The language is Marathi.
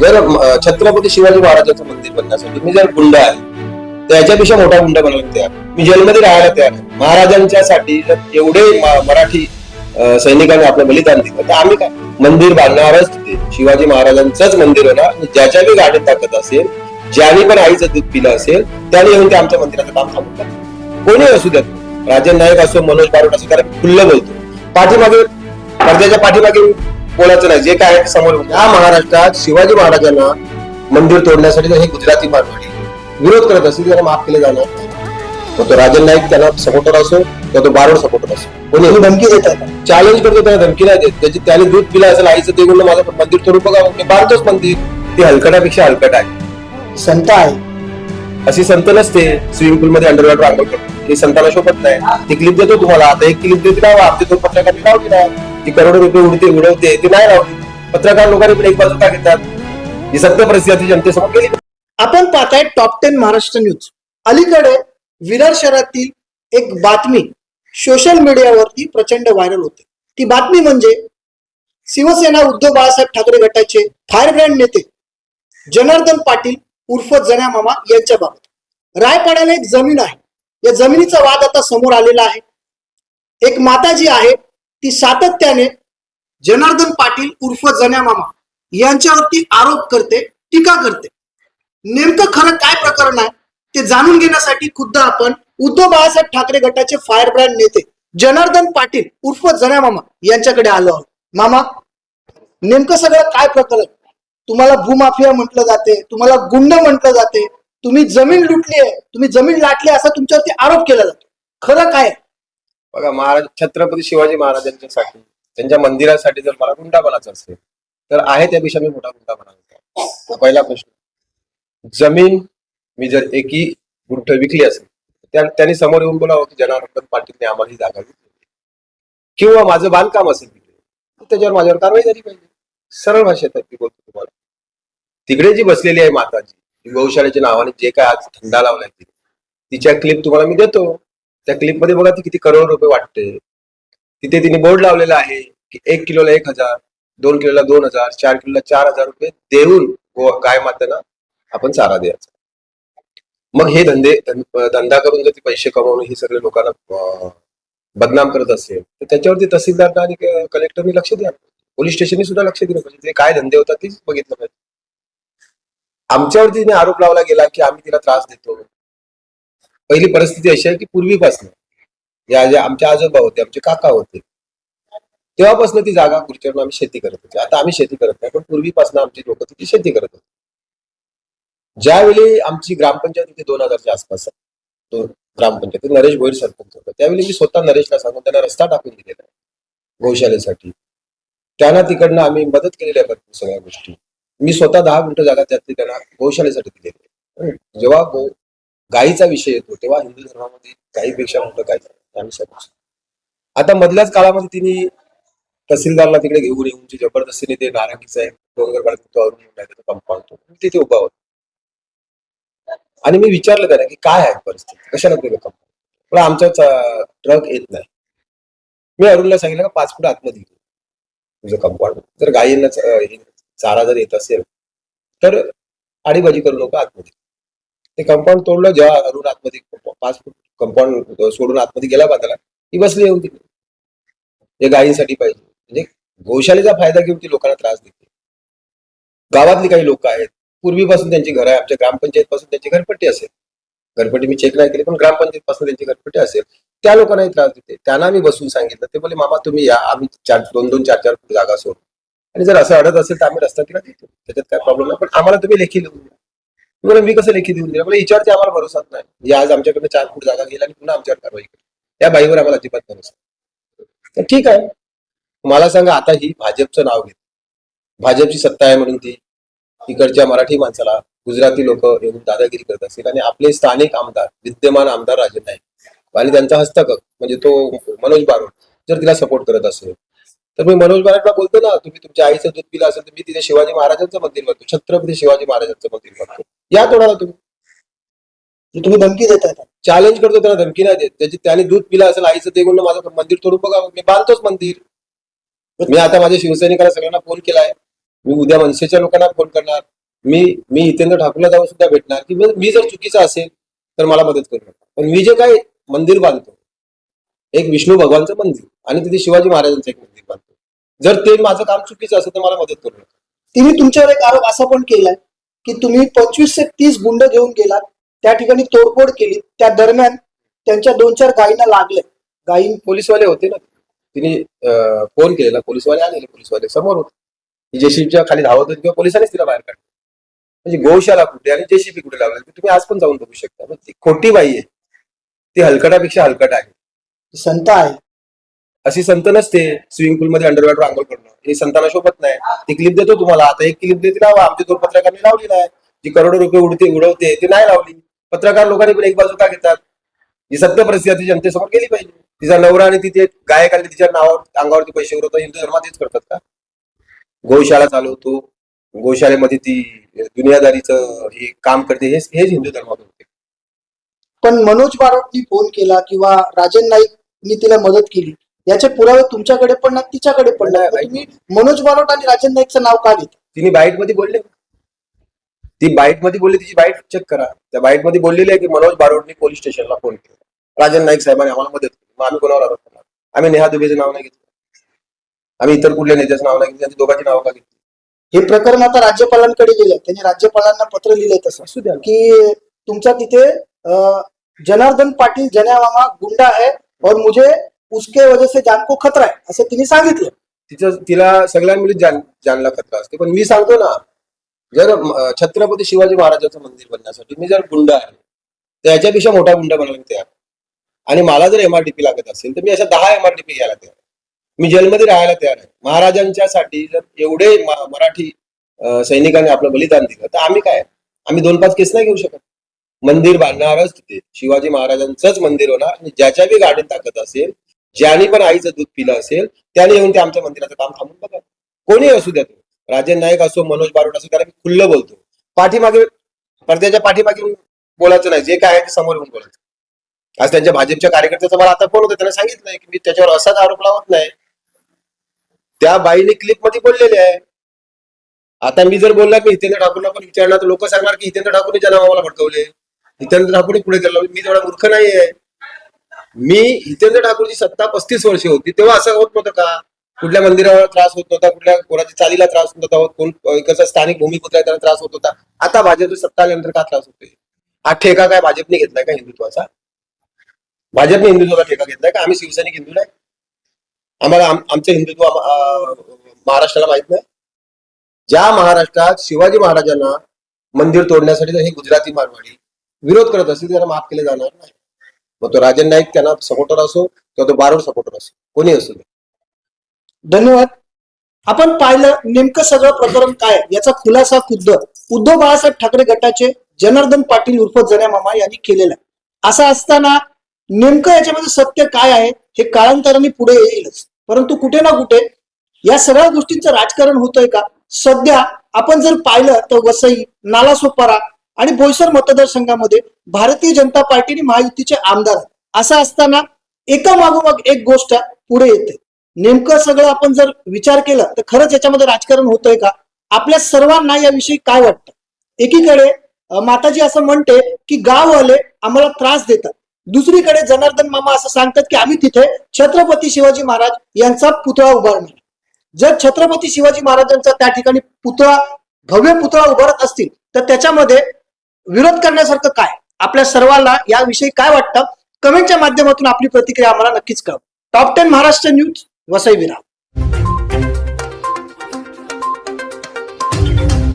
जर छत्रपती शिवाजी महाराजांचं मंदिर बनण्यासाठी मी जर गुंड आहे त्याच्यापेक्षा मोठा गुंड बनायला तयार मी जेलमध्ये राहायला तयार आहे. महाराजांच्या साठी जर एवढे मराठी सैनिकांनी आपलं बलिदान दिलं तर आम्ही काय? मंदिर बांधणारच तिथे. शिवाजी महाराजांचंच मंदिर होणार आणि ज्याच्या बी गाडीत ताकद असेल ज्याने पण आईचं दूध पिलं असेल त्याने येऊन ते आमच्या मंदिराचं काम थांबवत कोणी असू द्यात. राजन नाईक असो मनोज बारोट असो त्याला खुल्लं बोलतो. पाठीमागे पडद्याच्या पाठीमागे बोलायचं नाही जे काय ते समोर. या महाराष्ट्रात शिवाजी महाराजांना मंदिर तोडण्यासाठी हे गुजराती मारवाडी विरोध करत असतील त्याला माफ केलं जाणार. मग तो राजन नाईक त्याला सपोर्टर असो किंवा तो बारोड सपोर्टर असो कोणी धमकी देताय चॅलेंज करतो त्याला धमकी नाही देत. त्याची त्याने दूध पिलं असेल आईचं ते गुण माझं मंदिर तोडू बघा मी बांधतोच मंदिर. ते हलकटापेक्षा हलकट आहे. संत आहे. अशी संत नसते स्विमिंग पूल मध्ये अंडर वॉटर आंघोळ करतो हे संतांना शोभत नाही. ती क्लिप देतो तुम्हाला. आता एक क्लिप देते ना आपली दोन पत्रकारांनी लावली ना ती करोडो रुपये उडते उडवते ती नाही लावली पत्रकार लोकांनी पण एक बाजू का घेतात. ही सत्य परिस्थिती जनतेसमोर गेली. आपण पाहताय टॉप टेन महाराष्ट्र न्यूज अलीकडे विरार शहरातील एक बातमी सोशल मीडियावरती प्रचंड व्हायरल होते. ती बातमी म्हणजे शिवसेना उद्धव बाळासाहेब ठाकरे गटाचे फायर ब्रँड नेते जनार्दन पाटील उर्फ जन्या मामा यांच्या बाबत. रायपाड्याला एक जमीन आहे. या जमिनीचा वाद आता समोर आलेला आहे. एक माता जी आहे ती सातत्याने जनार्दन पाटील उर्फ जन्या मामा यांच्यावरती आरोप करते टीका करते. नेमकं खरं काय प्रकरण आहे ते जाणून घेण्यासाठी खुद्द आपण उद्धव बाळासाहेब ठाकरे गटाचे फायर ब्रँड नेते जनार्दन पाटील उर्फ जन्या मामा यांच्याकडे आलो आहोत. मामा नेमकं सगळं काय प्रकरण तुम्हाला भूमाफिया म्हटलं जाते तुम्हाला गुंड म्हटलं जाते तुम्ही जमीन लुटली आहे तुम्ही जमीन लाटली असा तुमच्यावरती आरोप केला जातो. खरं काय बघा महाराज छत्रपती शिवाजी महाराजांच्यासाठी त्यांच्या मंदिरासाठी जर मला गुंडा बनायचा असेल तर आहे त्यापेक्षा मी मोठा गुंडा बनायचा. पहिला प्रश्न. जमीन मी जर एकी गुंठ विकली असेल त्यांनी समोर येऊन बोलावं की जनार्दन पाटीलने आम्हाला ही जागा घेतली किंवा माझं बांधकाम असेल तिकडे त्याच्यावर माझ्यावर कारवाई झाली पाहिजे. सरळ भाषेत मी बोलतो तुम्हाला. तिकडे जी बसलेली आहे माताजी गौशाळेच्या नावाने जे काय आज थंडा लावलाय तिच्या क्लिप तुम्हाला मी देतो. त्या क्लिपमध्ये बघा ती किती करोड रुपये वाटते. तिथे तिने बोर्ड लावलेला आहे की एक किलोला एक हजार दोन किलोला दोन हजार चार किलोला चार हजार रुपये देऊन गाय मातांना आपण चारा द्यायचा. मग हे धंदे धंदा करून जर ती पैसे कमवणं हे सगळे लोकांना बदनाम करत असेल तर त्याच्यावरती तहसीलदार आणि कलेक्टरनी लक्ष द्या. पोलीस स्टेशननी सुद्धा लक्ष दिलं पाहिजे. ते काय धंदे होतात तेच बघितलं पाहिजे. आमच्यावरती तिने आरोप लावला गेला की आम्ही तिला त्रास देतो. पहिली परिस्थिती अशी आहे की पूर्वीपासून या ज्या आमच्या आजोबा होते आमचे काका होते तेव्हापासून ती जागा खुर्चीवरून आम्ही शेती करत होती. आता आम्ही शेती करत नाही पण पूर्वीपासून आमची लोक तिथे शेती करत होती. ज्यावेळी आमची ग्रामपंचायत होती दोन हजारच्या आसपास तो ग्रामपंचायत नरेश भोईर सरपंच होता. त्यावेळी मी स्वतः नरेशला सांगून त्यांना रस्ता टाकून दिलेला आहे गौशालेसाठी. त्यांना तिकडनं आम्ही मदत केलेली आहे भरपूर सगळ्या गोष्टी. मी स्वतः दहा मिनिटं जागा त्यातली त्यांना गौशालेसाठी दिलेली जेव्हा गो गायीचा विषय येतो. तेव्हा हिंदू धर्मामध्ये गायीपेक्षा मोठं काय झालं? आता मधल्याच काळामध्ये तिने तहसीलदारला तिकडे घेऊन येऊन जे जबरदस्तीने ते नारंगीचं आहे डोंगर कंपाऊंड तिथे उभा होता. आणि मी विचारलं त्याला की काय आहे परिस्थिती? कशाला ते कंपाऊंड पण आमचा ट्रक येत नाही. मी अरुणला सांगितलं का पाच फूट आतमध्ये घे तुझं कंपाऊंड जर गायींना हे चारा जर येत असेल तर आडीबाजी करू नका आतमध्ये. ते कंपाऊंड तोडलं जेव्हा अरुण आतमध्ये पाच फूट कंपाऊंड सोडून आतमध्ये गेला बांधायला ती बसली येऊन तिथे जे म्हणजे गायींसाठी पाहिजे. म्हणजे गौशालेचा फायदा घेऊन ती लोकांना त्रास देते. गावातली काही लोक आहेत पूर्वीपासून त्यांची घर आहे आमच्या ग्रामपंचायत पासून त्यांची घरपट्टी असेल. घरपट्टी मी चेक नाही केली पण ग्रामपंचायत पासून त्यांची घरपट्टी असेल त्या लोकांनाही त्रास देते. त्यांना मी बसून सांगितलं ते बोले मामा तुम्ही या आम्ही चार दोन दोन चार चार फूट जागा सोडू. आणि जर असं अडत असेल तर आम्ही रस्ता तिला देतो त्याच्यात काय प्रॉब्लेम नाही. पण आम्हाला तुम्ही लेखी लिहून द्या. मी मी कसं लेखी देऊन दिलं? म्हणजे याच्यावरती आम्हाला भरोसाच नाही. म्हणजे आज आमच्याकडे चार फूट जागा गेला आणि पुन्हा आमच्यावर कारवाई केली. त्या बाईवर आम्हाला अजिबात भरोसा तर ठीक आहे. मला सांगा आता ही भाजपचं नाव घेत भाजपची सत्ता आहे म्हणून ती. इकडच्या मराठी माणसाला गुजराती लोक येऊन दादागिरी करत असतील आणि आपले स्थानिक आमदार विद्यमान आमदार राजे नाईक. आणि त्यांचा हस्तक म्हणजे तो मनोज बारोड जर तिला सपोर्ट करत असेल तर मी मनोज बारोडला बोलतो ना तुम्ही तुमच्या आईचं दूध पिलं असेल तर मी तिथे शिवाजी महाराजांचं मंदिर बनतो छत्रपती शिवाजी महाराजांचं मंदिर बनतो. या तोडाला तुम्ही. तुम्ही धमकी देताय चॅलेंज करतो त्याला धमकी नाही देत. त्याची त्याने दूध पिलं असेल आईचं ते गुण माझं मंदिर तोडून बघा मी बांधतोच मंदिर. मी आता माझ्या शिवसैनिकाला सगळ्यांना फोन केलाय. मी उद्या मनसेच्या लोकांना फोन करणार. मी मी हितेंद्र ठाकूरला जाऊन सुद्धा भेटणार. की मी जर चुकीचा असेल तर मला मदत करू पण मी जे काय मंदिर बांधतो एक विष्णू भगवानचं मंदिर आणि तिथे शिवाजी महाराजांचं एक जर ते माझं काम चुकीचं असेल तर मला मदत करू नका. तिने तुमच्यावर एक आरोप असा पण केलाय की तुम्ही पंचवीस ते तीस गुंड घेऊन गेलात त्या ठिकाणी तोडफोड केली त्या दरम्यान त्यांच्या दोन चार गायींना लागले गायी पोलीसवाले होते ना. तिने फोन केलेला पोलीसवाले आलेले पोलीसवाले समोर होते. जेसीबीच्या खाली धावत होते किंवा पोलिसांनीच तिला बाहेर काढलं. म्हणजे गोशाला कुठे आणि जेसीबी कुठे लावले ते तुम्ही आज पण जाऊन बघू शकता. पण ती खोटी बाई आहे. ती हलकटापेक्षा हलकट आहे. संत आहे. अशी संत नसते स्विमिंग पूल मध्ये अंडरवॅटर आंघोळ करणं. हे संतांना शोभत नाही. ती क्लिप देतो तुम्हाला. आता एक क्लिप देते लावा आमच्या दोन पत्रकारांनी लावली नाही. जी करोडो रुपये उडते उडवते ती नाही लावली. पत्रकार लोकांनी पण एक बाजू का घेतात? ही सत्य परिस्थिती जनतेसमोर गेली पाहिजे. तिचा नवरा आणि तिथे गायक तिच्या नावावर अंगावरती पैसे उरवतात हिंदू धर्मात हेच करतात का? गोशाळा चालवतो. गोशाळेमध्ये ती दुनियादारीचं हे काम करते. हेच हेच हिंदू धर्मात होते. पण मनोज बारोटनी फोन केला किंवा राजन नाईकनी तिला मदत केली. याचे पुरावे तुमच्याकडे पण तिच्याकडे पण. नाही मग तुम्ही मनोज बारोट आणि राजन नाईकचं नाव का घेता? तिने बाईटमध्ये बोलले. ती बाईटमध्ये बोलली तिची बाईट चेक करा. त्या बाईटमध्ये बोललेली आहे की मनोज बारोडनी पोलीस स्टेशनला फोन केला. राजन नाईक साहेबांनी आम्हाला मदत केली. मग आम्ही कोणावर आरोप करणार? आम्ही नेहा दुबेचं नाव नाही घेतलं. आम्ही इतर कुठल्या नेत्याचं नाव नाही घेतलं. त्यांची दोघांची नावं का घेतली? हे प्रकरण आता राज्यपालांकडे गेले त्यांनी राज्यपालांना पत्र लिहिलंय तसं. असू द्या ना. कि तुमचा तिथे अ, जनार्दन पाटिल जन्या मामा गुंडा है और मुझे उसके वजह से जान को खतरा आहे असं तिने सांगितलं. तिचं तिला सगळ्यांमध्ये जान जानला खतरा असते. पण मी सांगतो ना जर अं, छत्रपती शिवाजी महाराजांचं मंदिर बनण्यासाठी मी जर गुंड आहे तर याच्यापेक्षा मोठा गुंड बनायला तयार आणि मला जर एमआरडीपी लागत असेल तर मी अशा दहा एमआरडीपी घ्यायला तयार आहे. मी जेलमध्ये राहायला तयार आहे. महाराजांच्यासाठी जर एवढे म- मराठी अं, सैनिकांनी आपलं बलिदान दिलं तर आम्ही काय? आम्ही दोन पाच केस नाही घेऊ शकत. मंदिर बांधणारच तिथे. शिवाजी महाराजांचंच मंदिर होणार. आणि ज्याच्या बी गाडीत ताकद असेल ज्याने पण आईचं दूध पिलं असेल त्याने येऊन ते आमच्या मंदिराचं काम थांबून बघा कोणी असू द्या तो. राजन नाईक असो मनोज बारोट असो त्याला मी खुल्लं बोलतो. पाठीमागे पडद्याच्या पाठीमागे बोलायचं नाही. जे काय आहे ते समोर येऊन बोलायचं. आज त्यांच्या भाजपच्या कार्यकर्त्याचा मला आता फोन होता. त्यांना सांगितलंय की मी त्याच्यावर असाच आरोप लावत नाही. त्या बाईने क्लिपमध्ये बोललेले आहे. आता मी जर बोलला की हितेंद्र ठाकूरला पण विचारणार तर लोक सांगणार की हितेंद्र ठाकूरने ज्या नावाला भडकवले. हितेंद्र ठाकूरने पुढे केलं मी तेवढा मूर्ख नाहीये. मी हितेंद्र ठाकूरची सत्ता पस्तीस वर्षे होती तेव्हा असं होत नव्हतं का? कुठल्या मंदिरावर त्रास होत नव्हता कुठल्या कोणाच्या चालीला त्रास होत नव्हता कोण कसं स्थानिक भूमिपुत्र आहे त्याला त्रास होत होता आता भाजपची सत्ता आल्यानंतर का त्रास होतोय? हा ठेका काय भाजपने घेतलाय का हिंदुत्वाचा? भाजपने हिंदुत्वाचा ठेका घेतलाय का? आम्ही शिवसैनिक हिंदू नाही. आम्हाला आमचं हिंदुत्व महाराष्ट्राला माहीत नाही. ज्या महाराष्ट्रात शिवाजी महाराजांना मंदिर तोडण्यासाठी हे गुजराती मारवाडी विरोध करत असतील त्यांना माफ केले जाणार नाही. मग तो राजन नाईक त्यांना सपोर्टर असो किंवा तो बारोड सपोर्टर असो कोणी असो धन्यवाद. आपण पाहिलं नेमकं सगळं प्रकरण काय याचा खुलासा खुद्द. उद्धव बाळासाहेब ठाकरे गटाचे जनार्दन पाटील उर्फ जन्या मामा यांनी केलेला आहे. असं असताना नेमकं याच्यामध्ये सत्य काय आहे हे काळांतराने पुढे येईलच. परंतु कुठे ना कुठे या सगळ्या गोष्टींचं राजकारण होतंय का? सध्या आपण जर पाहिलं तर वसई नालासोपारा आणि बोईसर मतदारसंघामध्ये भारतीय जनता पार्टी आणि महायुतीचे आमदार आहेत. असं असताना एका मागोमाग एक गोष्ट पुढे येते. नेमकं सगळं आपण जर विचार केला तर खरंच याच्यामध्ये राजकारण होतंय का? आपल्या सर्वांना याविषयी काय वाटतं? एकीकडे माताजी असं म्हणते की गाववाले आम्हाला त्रास देतात. दुसरीकडे जनार्दन मामा असं सांगतात की आम्ही तिथे छत्रपती शिवाजी महाराज यांचा पुतळा उभारणार जर छत्रपती शिवाजी महाराजांचा त्या ठिकाणी पुतळा भव्य पुतळा उभारत असतील तर त्याच्यामध्ये विरोध करण्यासारखं काय? आपल्या सर्वांना याविषयी काय वाटतं? कमेंटच्या माध्यमातून आपली प्रतिक्रिया आम्हाला नक्कीच कळव. Top ten Maharashtra news Vasai विराम.